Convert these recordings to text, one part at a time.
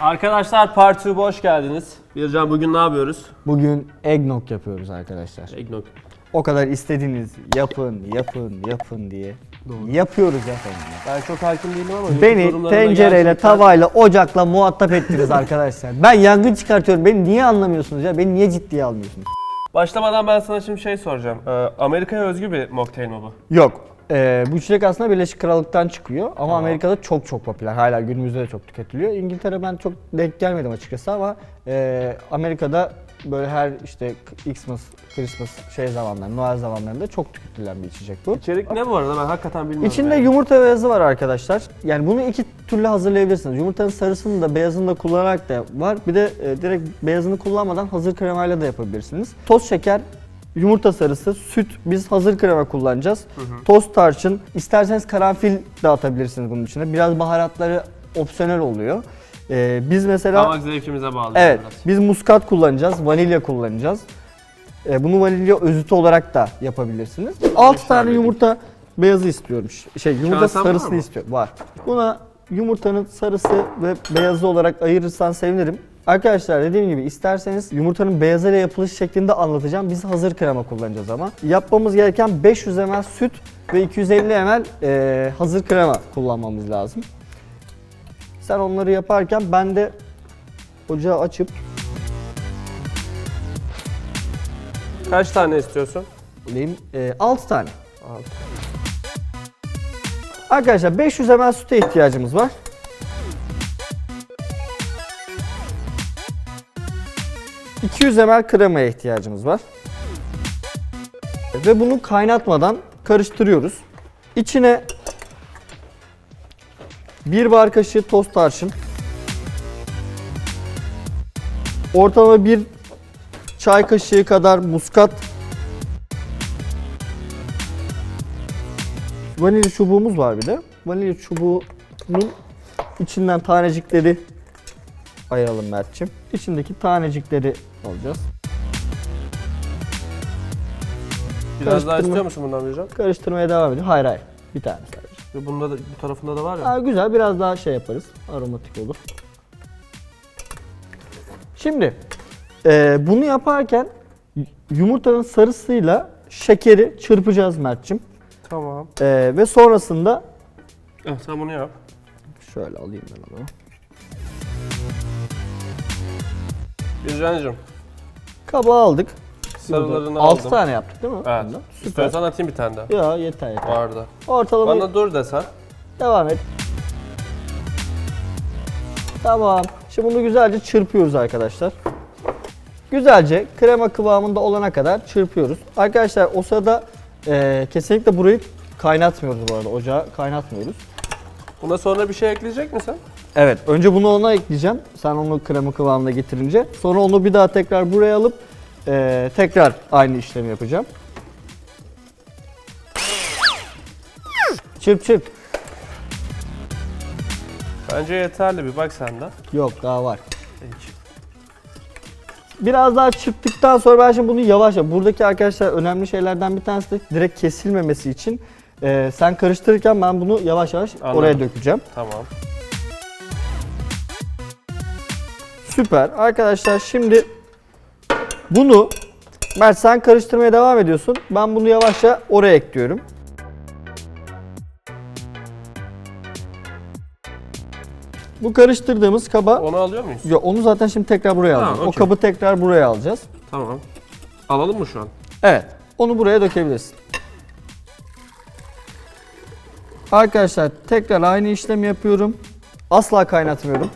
Arkadaşlar Part 2 hoş geldiniz. Bircan bugün ne yapıyoruz? Bugün eggnog yapıyoruz arkadaşlar. Eggnog. O kadar istediğiniz yapın, yapın, yapın diye. Yapıyoruz efendim. Ben çok hakim değilim ama Beni tencereyle, gerçekten- tavayla, ocakla muhatap ettiniz arkadaşlar. Ben yangın çıkartıyorum. Beni niye anlamıyorsunuz ya? Beni niye ciddiye almıyorsunuz? Başlamadan ben sana şimdi şey soracağım. Ee, Amerika'ya özgü bir mocktail mi bu? Yok. Ee, bu içecek aslında Birleşik Krallık'tan çıkıyor ama Amerika'da çok çok popüler. Hala günümüzde de çok tüketiliyor. İngiltere ben çok denk gelmedim açıkçası ama e, Amerika'da böyle her işte Xmas, Christmas şey zamanlarında, Noel zamanlarında çok tüketilen bir içecek bu. İçerik ne bu arada ben hakikaten bilmiyorum. İçinde yani. yumurta beyazı var arkadaşlar. Yani bunu iki türlü hazırlayabilirsiniz. Yumurtanın sarısını da beyazını da kullanarak da var. Bir de e, direkt beyazını kullanmadan hazır kremayla da yapabilirsiniz. Toz şeker, yumurta sarısı, süt biz hazır krema kullanacağız. Toz tarçın, isterseniz karanfil de atabilirsiniz bunun içine. Biraz baharatları opsiyonel oluyor. E, biz mesela Damak zevkimize bağlı. Evet, biraz. biz muskat kullanacağız, vanilya kullanacağız. E, bunu vanilya özütü olarak da yapabilirsiniz. 6 tane yumurta beyazı istiyorum. Şey, yumurta var sarısını istiyorum. Var. Buna yumurtanın sarısı ve beyazı olarak ayırırsan sevinirim. Arkadaşlar dediğim gibi isterseniz yumurtanın beyazıyla yapılış şeklinde anlatacağım. Biz hazır krema kullanacağız ama. Yapmamız gereken 500 ml süt ve 250 ml e, hazır krema kullanmamız lazım. Sen onları yaparken ben de ocağı açıp Kaç tane istiyorsun? Alayım. E, 6 tane. Altı. Arkadaşlar 500 ml süte ihtiyacımız var. ...200 ml kremaya ihtiyacımız var. Ve bunu kaynatmadan karıştırıyoruz. İçine... ...bir bar kaşığı toz tarçın... ...ortalama bir çay kaşığı kadar muskat Vanilya çubuğumuz var bir de. Vanilya çubuğunun içinden tanecikleri ayıralım Mert'ciğim. İçindeki tanecikleri alacağız. Biraz daha Karıştırma. istiyor musun bundan Bircan? Karıştırmaya devam ediyor. Hayır hayır. Bir tane sadece. Ve Bunda da, bu tarafında da var ya. Aa, güzel biraz daha şey yaparız. Aromatik olur. Şimdi eee, bunu yaparken yumurtanın sarısıyla şekeri çırpacağız Mert'ciğim. Tamam. Eee, ve sonrasında Eh, sen bunu yap. şöyle alayım ben onu. Bircan'cığım Kaba aldık. Sarılarını 6 aldım. tane yaptık değil mi? Evet. Bundan? Süper. İstiyorsan atayım bir tane daha. Ya yeter yeter. Vardı. Ortalama Bana dur desen. devam et. Tamam. Şimdi bunu güzelce çırpıyoruz arkadaşlar. Güzelce krema kıvamında olana kadar çırpıyoruz. Arkadaşlar o sırada eee, kesinlikle burayı kaynatmıyoruz bu arada. Ocağı kaynatmıyoruz. Buna sonra bir şey ekleyecek misin? Evet. Önce bunu ona ekleyeceğim. Sen onu krema kıvamına getirince. Sonra onu bir daha tekrar buraya alıp eee, tekrar aynı işlemi yapacağım. Çırp çırp. Bence yeterli bir bak sen de. Yok daha var. Peki. Biraz daha çırptıktan sonra ben şimdi bunu yavaş yavaş. Buradaki arkadaşlar önemli şeylerden bir tanesi de direkt kesilmemesi için eee, sen karıştırırken ben bunu yavaş yavaş Anladım. oraya dökeceğim. Tamam. Süper. Arkadaşlar şimdi bunu Mert sen karıştırmaya devam ediyorsun. Ben bunu yavaşça oraya ekliyorum. Bu karıştırdığımız kaba Onu alıyor muyuz? Yo, onu zaten şimdi tekrar buraya alacağız. O okey. kabı tekrar buraya alacağız. Tamam. Alalım mı şu an? Evet. Onu buraya dökebilirsin. Arkadaşlar tekrar aynı işlemi yapıyorum. Asla kaynatmıyorum.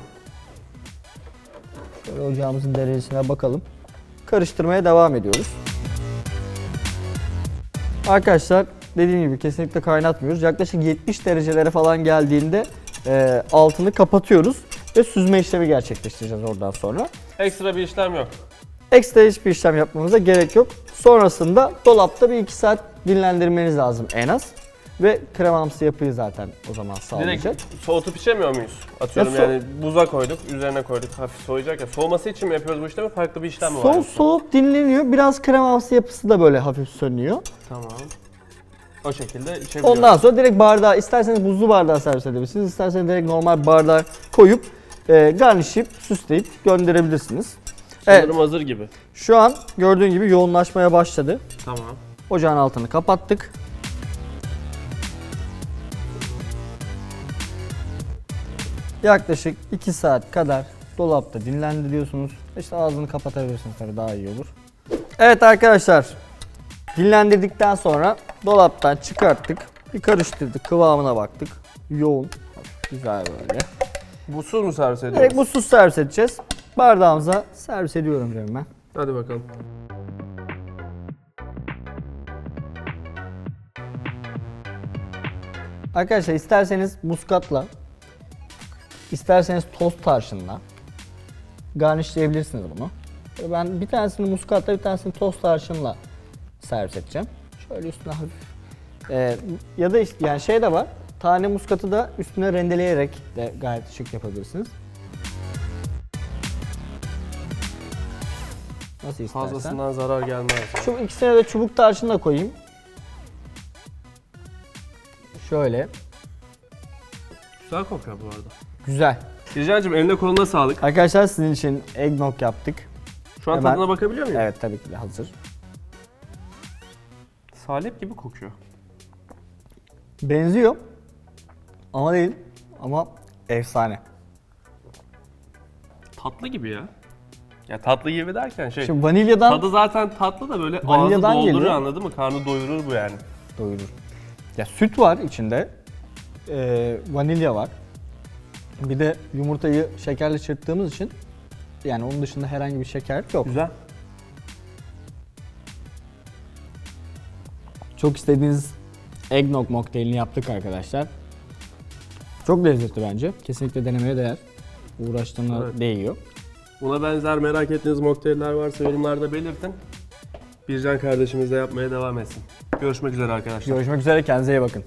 Şöyle ocağımızın derecesine bakalım. Karıştırmaya devam ediyoruz. Arkadaşlar dediğim gibi kesinlikle kaynatmıyoruz. Yaklaşık 70 derecelere falan geldiğinde e, altını kapatıyoruz ve süzme işlemi gerçekleştireceğiz oradan sonra. Ekstra bir işlem yok. Ekstra hiçbir işlem yapmamıza gerek yok. Sonrasında dolapta bir 2 saat dinlendirmeniz lazım en az. Ve kremamsı yapıyı zaten o zaman sağlayacak. Direkt soğutup içemiyor muyuz? Atıyorum Ya so- yani buza koyduk, üzerine koyduk, hafif soğuyacak ya. Soğuması için mi yapıyoruz bu işlemi? Farklı bir işlem mi var? Soğuk soğuk dinleniyor. Biraz kremamsı yapısı da böyle hafif sönüyor. Tamam. O şekilde içebiliyoruz. Ondan sonra direkt bardağa isterseniz buzlu bardağa servis edebilirsiniz. isterseniz direkt normal bardağa koyup e, garnişleyip süsleyip gönderebilirsiniz. Evet Sanırım hazır gibi. şu an gördüğün gibi yoğunlaşmaya başladı. Tamam. Ocağın altını kapattık. Yaklaşık 2 saat kadar dolapta dinlendiriyorsunuz. İşte ağzını kapatabilirsiniz tabii daha iyi olur. Evet arkadaşlar. Dinlendirdikten sonra dolaptan çıkarttık. Bir karıştırdık, kıvamına baktık. Yoğun, güzel böyle. Buzsuz mu servis ediyoruz? Direkt buzsuz servis edeceğiz. Bardağımıza servis ediyorum diyorum ben. Hadi bakalım. Arkadaşlar isterseniz muskatla, isterseniz tost tarçınla garnişleyebilirsiniz bunu. Ben bir tanesini muskatla, bir tanesini tost tarçınla servis edeceğim. Şöyle üstüne hafif. Ee, ya da işte yani şey de var. Tane muskatı da üstüne rendeleyerek de gayet şık yapabilirsiniz. Nasıl istersen. Fazlasından zarar gelmez. Şu ikisine de çubuk tarçın da koyayım. Şöyle. Güzel kokuyor bu arada. Güzel. Bircan'cığım eline koluna sağlık. Arkadaşlar sizin için eggnog yaptık. Şu an Hemen- tadına bakabiliyor muyum? Evet tabii ki de hazır. Salep gibi kokuyor. Benziyor. Ama değil. Ama efsane. Tatlı gibi ya. Ya tatlı gibi derken şey. Şimdi vanilyadan Tadı zaten tatlı da böyle ağzı Vanilyadan dolduruyor geliyor. anladın mı? Karnı doyurur bu yani. doyurur. Ya süt var içinde. Ee, vanilya var. Bir de yumurtayı şekerle çırptığımız için yani onun dışında herhangi bir şeker yok. Güzel. Çok istediğiniz eggnog mocktailini yaptık arkadaşlar. Çok lezzetli bence. Kesinlikle denemeye değer. Uğraştığına Evet. değiyor. Buna benzer merak ettiğiniz mokteyller varsa yorumlarda belirtin. Bircan kardeşimiz de yapmaya devam etsin. Görüşmek üzere arkadaşlar. Görüşmek üzere kendinize iyi bakın.